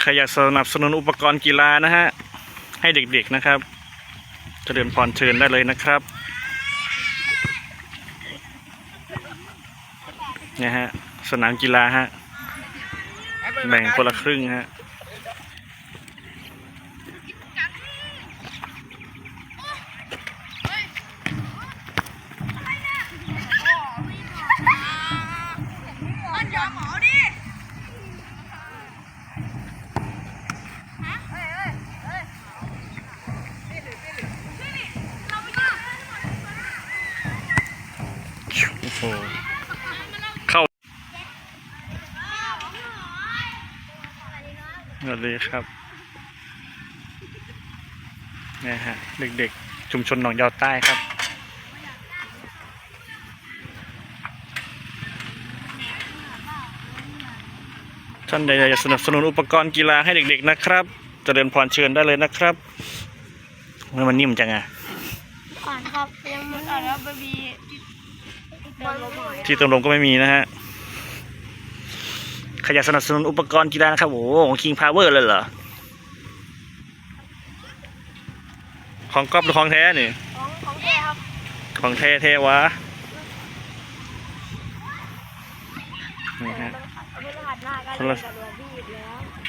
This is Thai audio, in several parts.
ใครอยากสนับสนุนอุปกรณ์กีฬานะฮะ ให้เด็กๆนะครับเจริญพรเชิญได้เลยนะครับเนี่ยฮะ สนามกีฬาฮะ แบ่งคนละครึ่งฮะมันยอมหมอ โอ้โหเข้าสวัสดีครับเนี่ยฮะเด็กๆ ชุมชนหนองยาวใต้ครับ ท่านใดอยากจะสนับสนุนอุปกรณ์กีฬาให้เด็กๆนะครับเจริญพรเชิญได้เลยนะครับเมื่อมันนิ่มจังอะก่อนครับยังมันอ่อนแล้วบะบี ที่ตรงลมก็ไม่มีนะฮะใครอยากสนับสนุนอุปกรณ์กีฬานะครับโอ้โหของ King Power เลยเหรอ ของก๊อฟหรือของแท้นี่ของของแท้ครับ ของแท้แท้วะนี่ฮะคนละ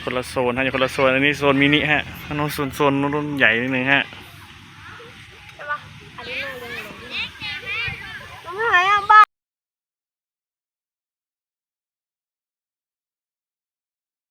คนละโซนฮะอยู่คนละโซน อันนี้โซนมินิฮะอันนู้นโซนโซนนู้นใหญ่นิดนึงฮะ